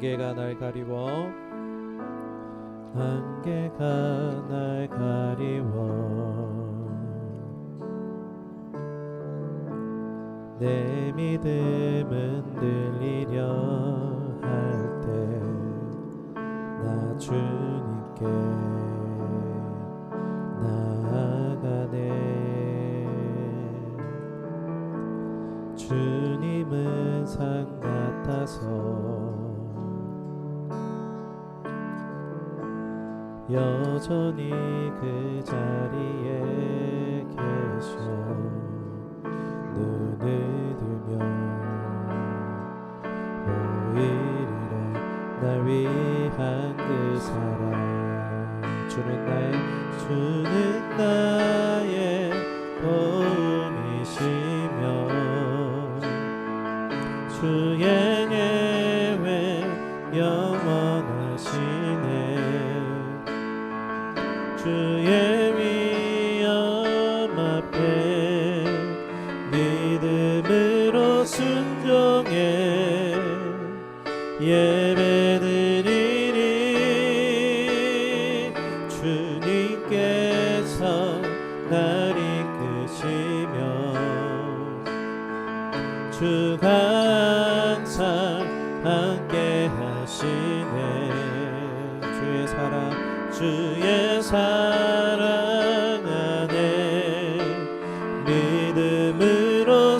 안개가 날 가리워. 안개가 날 가리워. 내 믿음은 들리려 할 때 나 주님께 나아가네. 주님은 산 같아서 여전히 그 자리에 계셔. 눈을 들면 보이리라 날 위한 그 사랑. 주는 나의 주는 나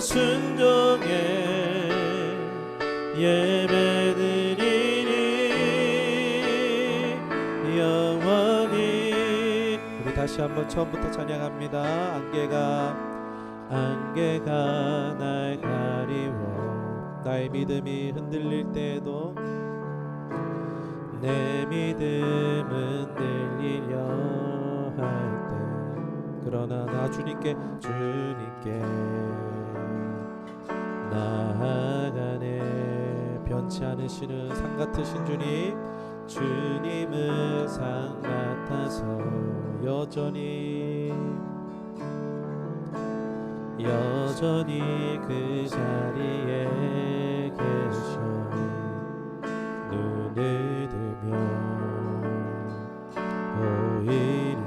순종해 예배드리니 영원히. 우리 다시 한번 처음부터 찬양합니다. 안개가 안개가 날 가리워. 나의 믿음이 흔들릴 때에도 내 믿음은 들리려 할 때. 그러나 나 주님께 주님께 나아가네. 변치 않으시는 상 같으신 주님 주님은 상 같아서 여전히 여전히 그 자리에 계셔. 눈을 들면 보이리라.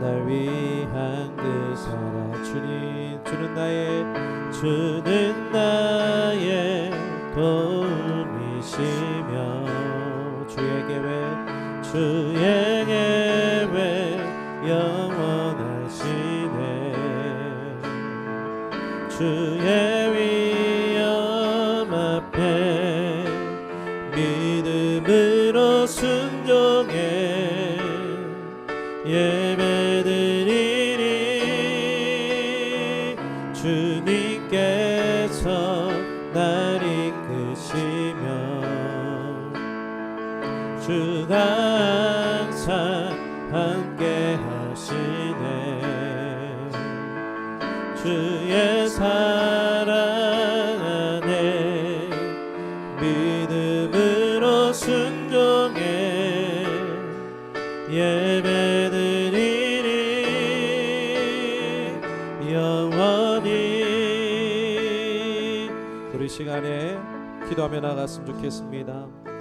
날 위한 그 사랑 주님 주는 나의 주는 주가 항상 함께 하시네 주의 사랑 안에 믿음으로 순종해 예배드리니 영원히 우리 시간에 기도하며 나갔으면 좋겠습니다.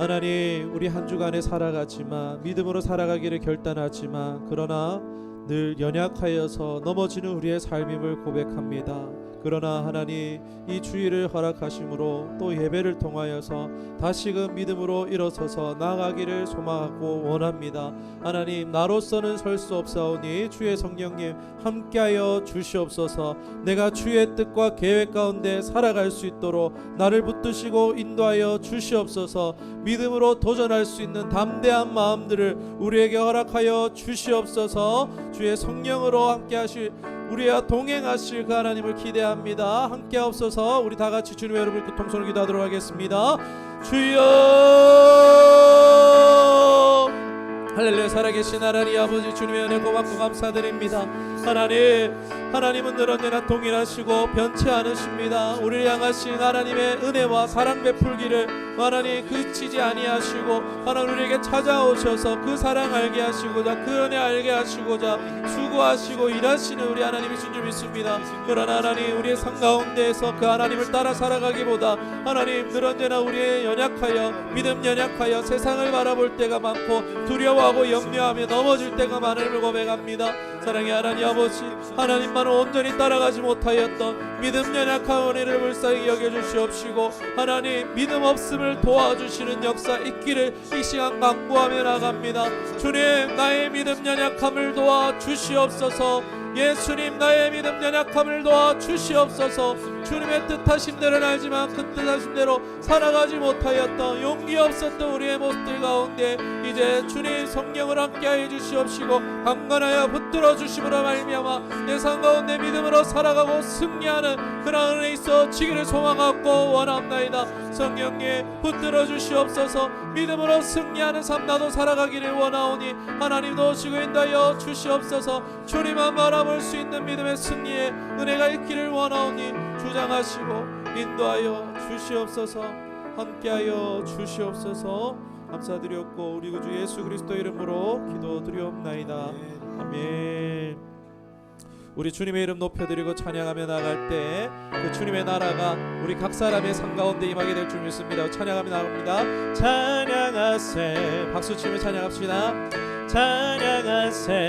하나님 우리 한 주간에 살아갔지만 믿음으로 살아가기를 결단하지만 그러나 늘 연약하여서 넘어지는 우리의 삶임을 고백합니다. 그러나 하나님 이 주의를 허락하심으로 또 예배를 통하여서 다시금 믿음으로 일어서서 나아가기를 소망하고 원합니다. 하나님 나로서는 설 수 없사오니 주의 성령님 함께하여 주시옵소서. 내가 주의 뜻과 계획 가운데 살아갈 수 있도록 나를 붙드시고 인도하여 주시옵소서. 믿음으로 도전할 수 있는 담대한 마음들을 우리에게 허락하여 주시옵소서. 주의 성령으로 함께하실 우리와 동행하실 그 하나님을 기대합니다. 함께 없어서 우리 다 같이 주님의 이름을 그 통성을 기도하도록 하겠습니다. 주여 할렐루야 살아계신 하나님 아버지 주님의 은혜 고맙고 감사드립니다. 하나님 하나님은 늘 언제나 동일하시고 변치 않으십니다. 우리를 향하신 하나님의 은혜와 사랑 베풀기를 하나님 그치지 아니하시고 하나님 우리에게 찾아오셔서 그 사랑 알게 하시고자 그 은혜 알게 하시고자 수고하시고 일하시는 우리 하나님이신 줄 믿습니다. 그러나 하나님 우리의 삶 가운데에서 그 하나님을 따라 살아가기보다 하나님 늘 언제나 우리의 연약하여 믿음 연약하여 세상을 바라볼 때가 많고 두려워 하고 염려하며 넘어질 때가 많음을 고백합니다. 사랑의 하나님 아버지 하나님만을 온전히 따라가지 못하였던 믿음 연약한 우리를 불쌍히 여겨주시옵시고 하나님 믿음 없음을 도와주시는 역사 있기를 이 시간 강구하며 나갑니다. 주님 나의 믿음 연약함을 도와 주시옵소서. 예수님 나의 믿음 연약함을 도와 주시옵소서 주님의 뜻하신 대로는 알지만 그 뜻하신 대로 살아가지 못하였던 용기 없었던 우리의 모습들 가운데 이제 주님 성령을 함께하여 주시옵시고 강건하여 붙들어 주심으로 말미암아 내 삶 가운데 믿음으로 살아가고 승리하는 그런 은혜 있어 지기를 소망하고 원합나이다. 성령님 붙들어 주시옵소서. 믿음으로 승리하는 삶 나도 살아가기를 원하오니 하나님 도우시고 인도하여 주시옵소서. 주님만 바라볼 수 있는 믿음의 승리에 은혜가 있기를 원하오니 주 장하시고 인도하여 주시옵소서 함께하여 주시옵소서. 감사드렸고 우리 구주 예수 그리스도 이름으로 기도드리옵나이다. 아멘. 우리 주님의 이름 높여드리고 찬양하며 나갈 때 그 주님의 나라가 우리 각 사람의 삶 가운데 임하게 될 줄 믿습니다. 찬양하며 나갑니다. 찬양하세. 박수 치며 찬양합시다. 찬양하세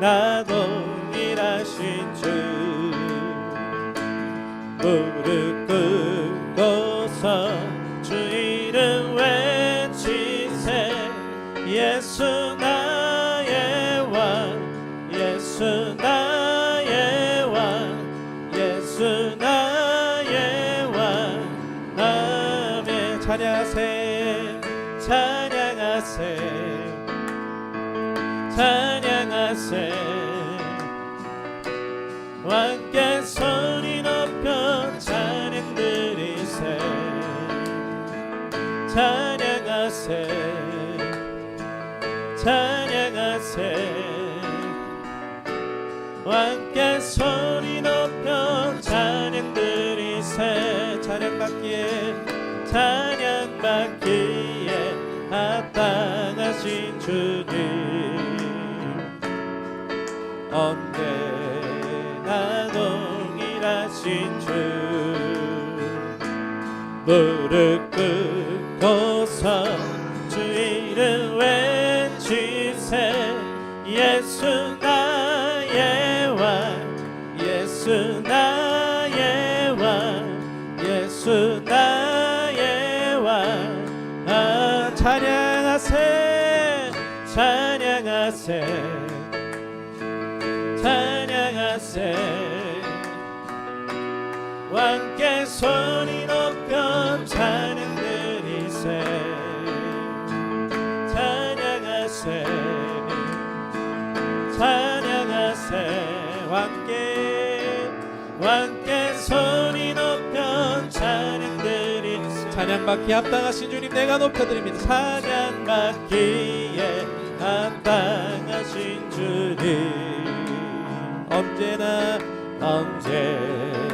나 소 무릎 꿇고서 주 이름 외치세. 예수 나의 왕 예수 나의 왕 예수 나의 왕 아, 찬양하세 찬양하세 찬양하세. 왕께 소리 받기 합당하신 주님 내가 높여드립니다. 찬양 받기에 합당하신 주님. 언제나 언제나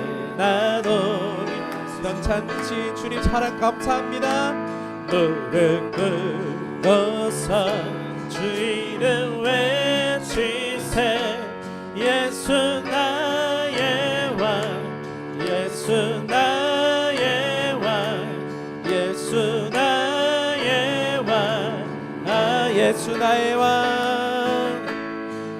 동일하시던 찬치 주님 사랑 감사합니다. 무릎 꿇고서 주 이름 외치 나의 왕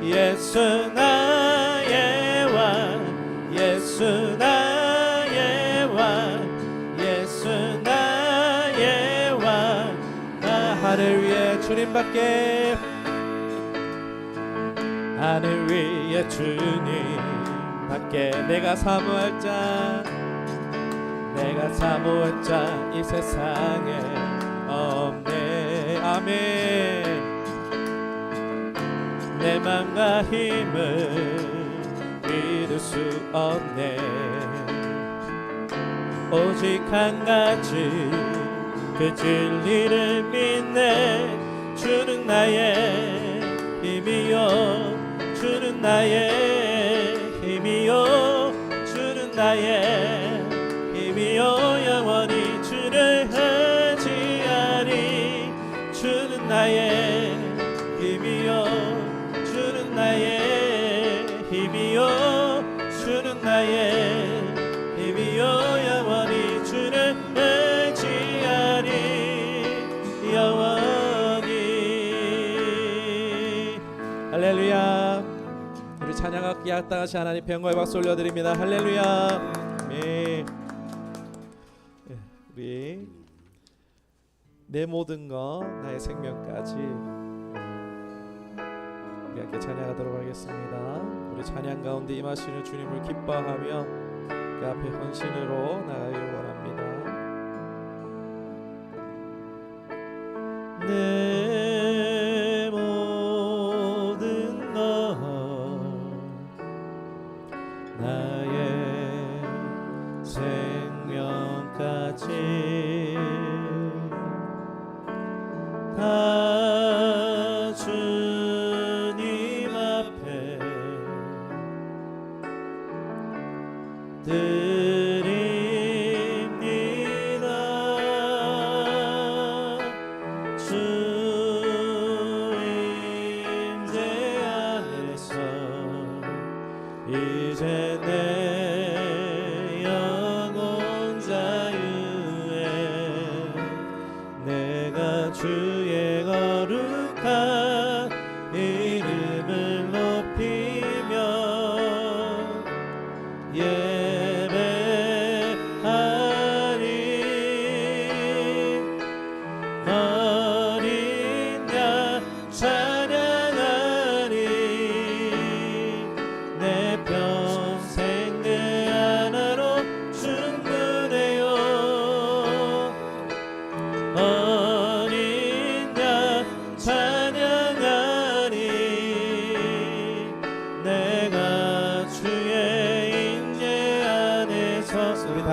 예수 나의 왕 예수 나의 왕 예수 나의 왕. 나 하늘 위에 주님밖에 하늘 위에 주님 밖에 내가 사모할 자 내가 사모할 자 이 세상에 없네. 아멘 내 맘과 힘을 믿을 수 없네. 오직 한 가지 그 진리를 믿네. 주는 나의 힘이요. 주는 나의 힘이요. 주는 나의 약당하시 하나님 병거의 박수 올려드립니다. 할렐루야. 아멘 예, 우리 내 모든 것 나의 생명까지 우리 함께 찬양하도록 하겠습니다. 우리 찬양 가운데 임하시는 주님을 기뻐하며 그 앞에 헌신으로 나가길 원합니다 이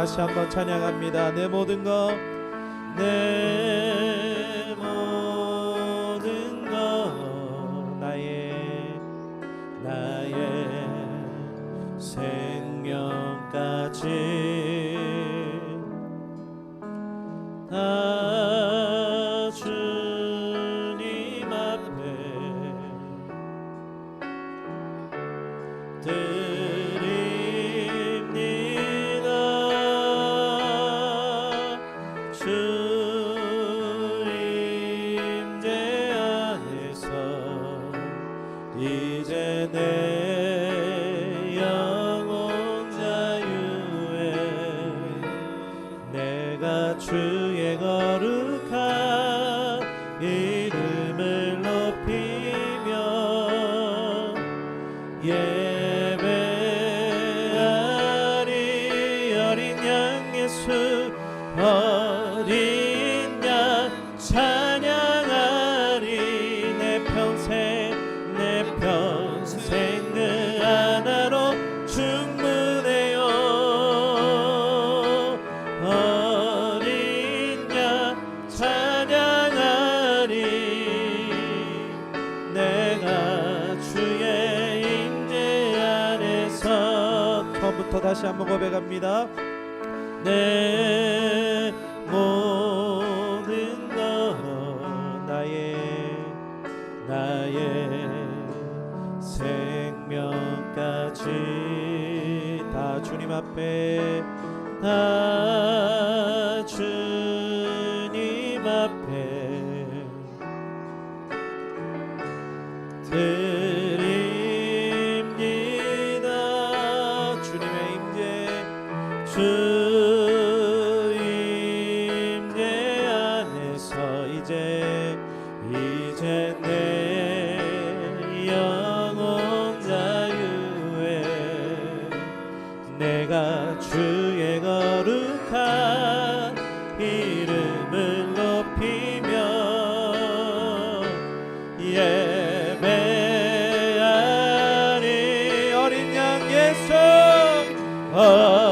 다시 한번 찬양합니다. 내 모든 것 내 모든 내가 주의 거룩 고백합니다. 내 모든 것 나의 나의 생명까지 다 주님 앞에 다 주님 어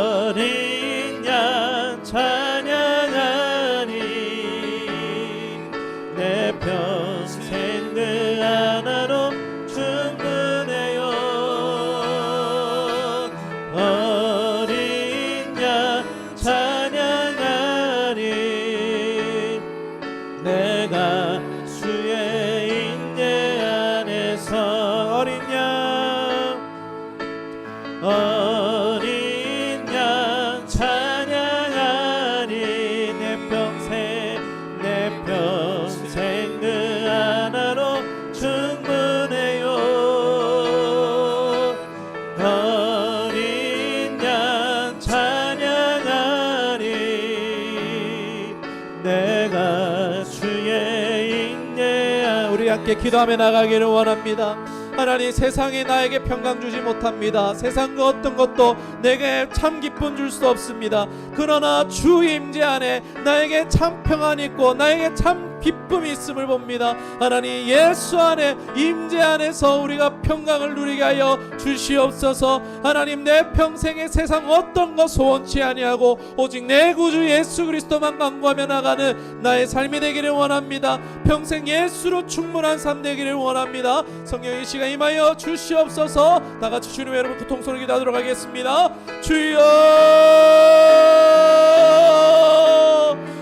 우리 함께 기도하며 나가기를 원합니다. 하나님 세상이 나에게 평강 주지 못합니다. 세상 그 어떤 것도 내게 참 기쁨 줄 수 없습니다. 그러나 주 임재 안에 나에게 참 평안이 있고 나에게 참 기쁨이 있음을 봅니다. 하나님 예수 안에 임재 안에서 우리가 평강을 누리게 하여 주시옵소서. 하나님 내 평생에 세상 어떤 것 소원치 아니하고 오직 내 구주 예수 그리스도만 간구하며 나가는 나의 삶이 되기를 원합니다. 평생 예수로 충분한 삶 되기를 원합니다. 성령 이 시간 임하여 주시옵소서. 다 같이 주님 여러분 고통스러워 기도하도록 하겠습니다. 주여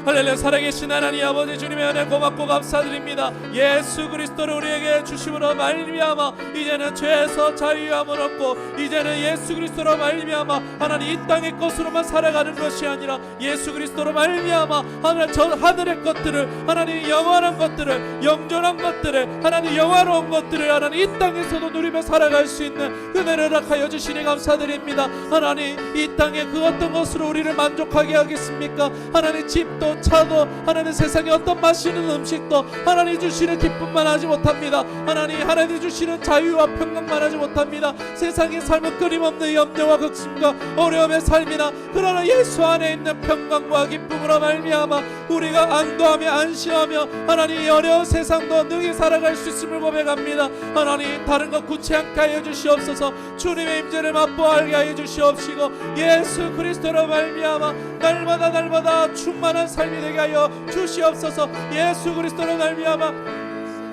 할렐루야 살아계신 하나님 아버지 주님의 은혜 고맙고 감사드립니다. 예수 그리스도를 우리에게 주심으로 말미암아 이제는 죄에서 자유함을 얻고 이제는 예수 그리스도로 말미암아 하나님 이 땅의 것으로만 살아가는 것이 아니라 예수 그리스도로 말미암아 하늘 저 하늘의 것들을 하나님 영원한 것들을 영존한 것들을 하나님 영화로운 것들을 하나님 이 땅에서도 누리며 살아갈 수 있는 은혜를 허락하여 주시니 감사드립니다. 하나님 이 땅에 그 어떤 것으로 우리를 만족하게 하겠습니까? 하나님 집도 차도 하나님 세상에 어떤 맛있는 음식도 하나님 주시는 기쁨만 하지 못합니다. 하나님 하나님 주시는 자유와 평강만 하지 못합니다. 세상의 삶은 끊임없는 염려와 극심과 어려움의 삶이나 그러나 예수 안에 있는 평강과 기쁨으로 말미암아 우리가 안도하며 안심하며 하나님 이 어려운 세상도 능히 살아갈 수 있음을 고백합니다. 하나님 다른 것 않게 하여 주시옵소서 주님의 임재를 맛보게 하여 주시옵시고 예수 그리스도로 말미암아 날마다 날마다 충만한 삶이 되게 하여 주시옵소서. 예수 그리스도로 말미암아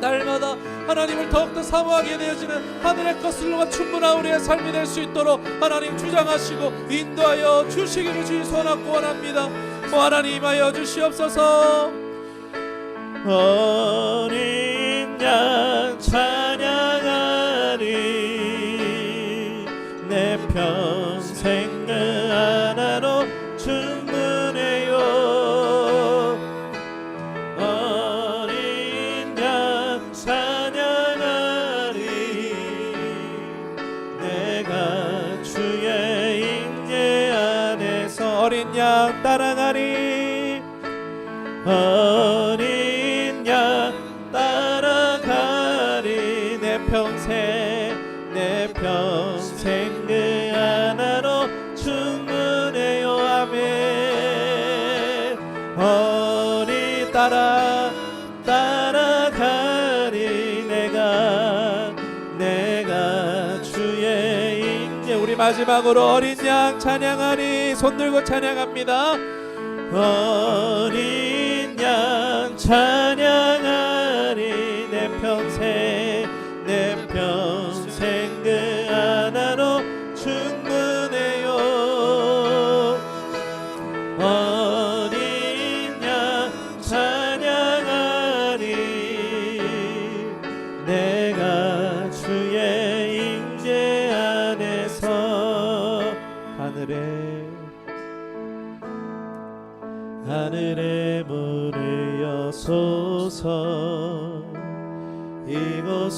날마다 하나님을 더욱더 사모하게 되어지는 하늘의 것을로만 충분한 우리의 삶이 될 수 있도록 하나님 주장하시고 인도하여 주시기를 주의 소원하고 원합니다. 오 하나님 하여 주시옵소서. 어린 양 찬양 따라가리. 어린 양 따라가리. 내 평생 내 평생 그 하나로 충분해요. 아멘. 어리 따라 따라가리. 내가 내가 주의 인재. 우리 마지막으로 어린 양 찬양하리 손 들고 찬양합니다. 어린 양 찬양하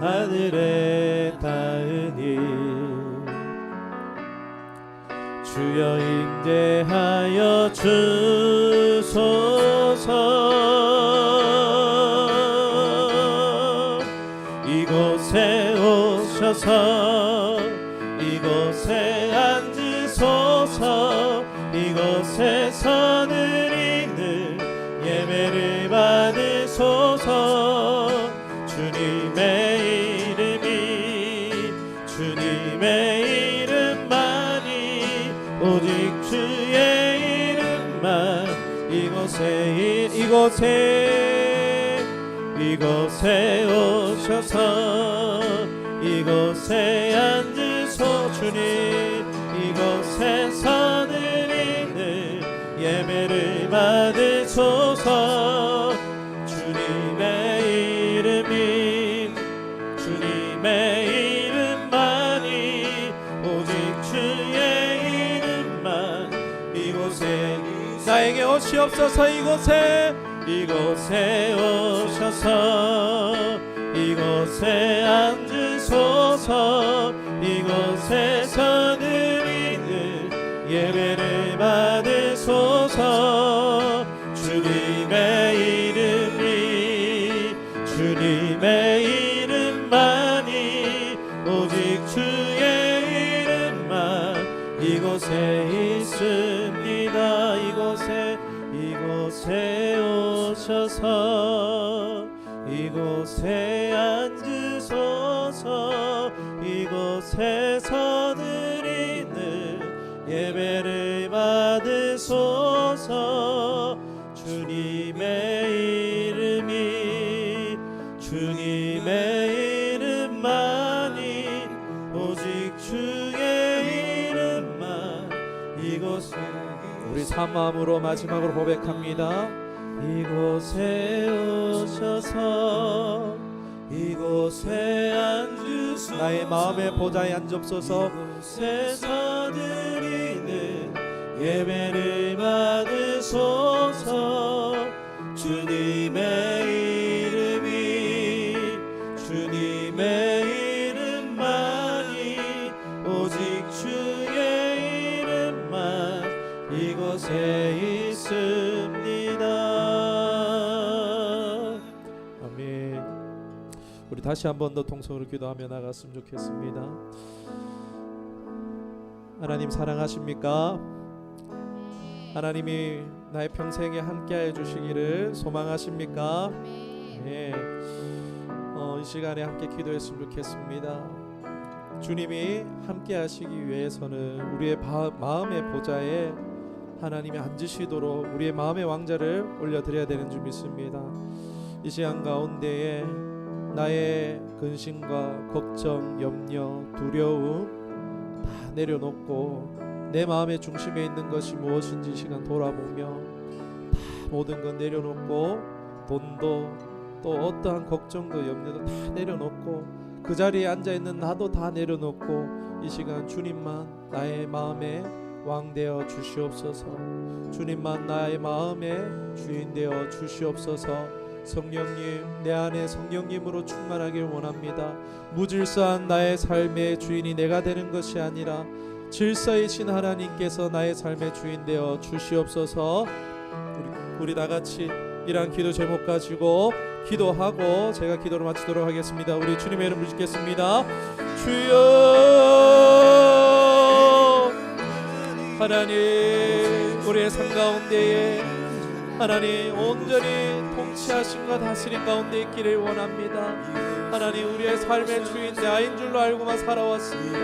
하늘에 닿으니 주여 임재하여 주소서. 이곳에 오셔서 이- 이곳에 이곳에 오셔서 이곳에 앉으소 주님. 이곳에 서늘이는 예배를 받으소서. 주님의 이름이 주님의 이름만이 오직 주의 이름만. 이곳에 나에게 오시옵소서 이곳에 이곳에 오셔서 이곳에 앉으소서 이곳에서 드리는 예배를 받으소서. 주님의 이름이 주님의 이름만이 오직 주의 이름만 이곳에 있습니다. 이곳에 이곳에 오셔서 이곳에 앉으소서. 이곳에서 드리는 예배를 받으소서. 주님의 이름이 주님의 이름만이 오직 주의 이름만 이곳에 우리 사마음으로 마지막으로 고백합니다 이곳에 오셔서 이곳에 앉으소서. 나의 마음의 보좌에 앉으소서. 이곳에서 드리는 예배를 받으소서. 주님의 다시 한 번 더 통성으로 기도하며 나갔으면 좋겠습니다 하나님 사랑하십니까? 하나님이 나의 평생에 함께해 주시기를 소망하십니까? 네. 어, 이 시간에 함께 기도했으면 좋겠습니다. 주님이 함께 하시기 위해서는 우리의 바, 마음의 보좌에 하나님이 앉으시도록 우리의 마음의 왕자를 올려드려야 되는 줄 믿습니다. 이 시간 가운데에 나의 근심과 걱정, 염려, 두려움 다 내려놓고 내 마음의 중심에 있는 것이 무엇인지 이 시간 돌아보며 다 모든 것 내려놓고 돈도 또 어떠한 걱정도 염려도 다 내려놓고 그 자리에 앉아 있는 나도 다 내려놓고 이 시간 주님만 나의 마음에 왕 되어 주시옵소서. 주님만 나의 마음의 주인 되어 주시옵소서. 성령님 내 안에 성령님으로 충만하길 원합니다. 무질서한 나의 삶의 주인이 내가 되는 것이 아니라 질서이신 하나님께서 나의 삶의 주인 되어 주시옵소서. 우리, 우리 다 같이 이러한 기도 제목 가지고 기도하고 제가 기도를 마치도록 하겠습니다. 우리 주님의 이름 부르겠습니다. 주여 하나님 우리의 삶 가운데에 하나님 온전히 통치하심과 다스림 가운데 있기를 원합니다. 하나님 우리의 삶의 주인 나인 줄로 알고만 살아왔습니다.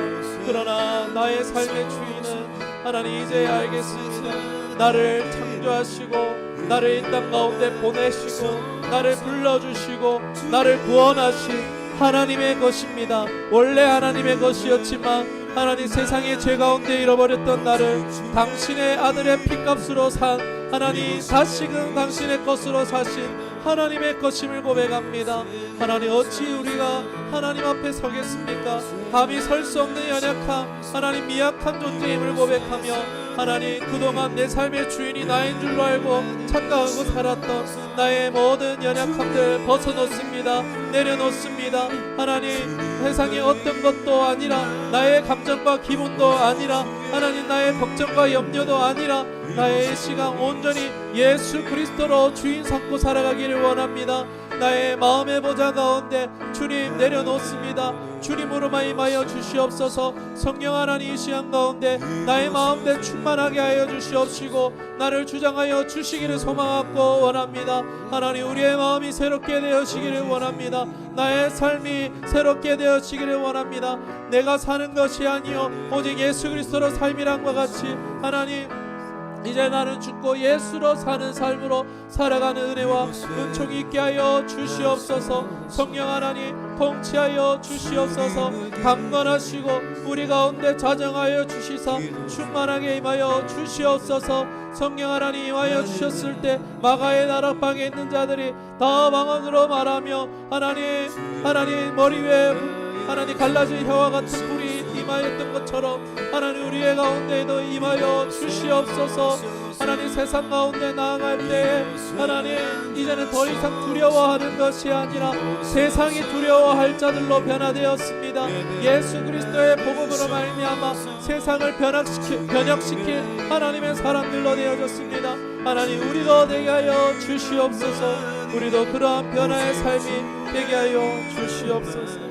그러나 나의 삶의 주인은 하나님 이제 알겠습니다. 나를 창조하시고 나를 이 땅 가운데 보내시고 나를 불러주시고 나를 구원하신 하나님의 것입니다. 원래 하나님의 것이었지만 하나님 세상의 죄 가운데 잃어버렸던 나를 당신의 아들의 피값으로 산 하나님 다시금 당신의 것으로 사신 하나님의 것임을 고백합니다. 하나님 어찌 우리가 하나님 앞에 서겠습니까? 감히 설 수 없는 연약함 하나님 미약한 존재임을 고백하며 하나님 그동안 내 삶의 주인이 나인 줄로 알고 착각하고 살았던 나의 모든 연약함들 벗어놓습니다. 내려놓습니다. 하나님 세상의 어떤 것도 아니라 나의 감정과 기분도 아니라 하나님 나의 걱정과 염려도 아니라 나의 이 시간 온전히 예수 그리스도로 주인 삼고 살아가기를 원합니다. 나의 마음의 보좌 가운데 주님 내려놓습니다 주님으로 말미암아 주시옵소서. 성령 하나님 이 시간 가운데 나의 마음대 충만하게 하여 주시옵시고 나를 주장하여 주시기를 소망하고 원합니다. 하나님 우리의 마음이 새롭게 되어지기를 원합니다. 나의 삶이 새롭게 되어지기를 원합니다. 내가 사는 것이 아니요 오직 예수 그리스도로 삶이란과 같이 하나님 이제 나는 죽고 예수로 사는 삶으로 살아가는 은혜와 은총이 있게 하여 주시옵소서. 성령 하나님 통치하여 주시옵소서. 강건하시고 우리 가운데 자정하여 주시사 충만하게 임하여 주시옵소서. 성령 하나님 임하여 주셨을 때 마가의 나락방에 있는 자들이 다 방언으로 말하며 하나님 하나님 머리 위에 하나님 갈라진 혀와 같은 임하였던 것처럼 하나님 우리의 가운데에도 임하여 주시옵소서. 하나님 세상 가운데 나아갈 때 하나님 이제는 더 이상 두려워하는 것이 아니라 세상이 두려워할 자들로 변화되었습니다. 예수 그리스도의 복음으로 말미암아 세상을 변화시키, 변혁시킬 하나님의 사람들로 되어졌습니다. 하나님 우리도 되게 하여 주시옵소서. 우리도 그러한 변화의 삶이 되게 하여 주시옵소서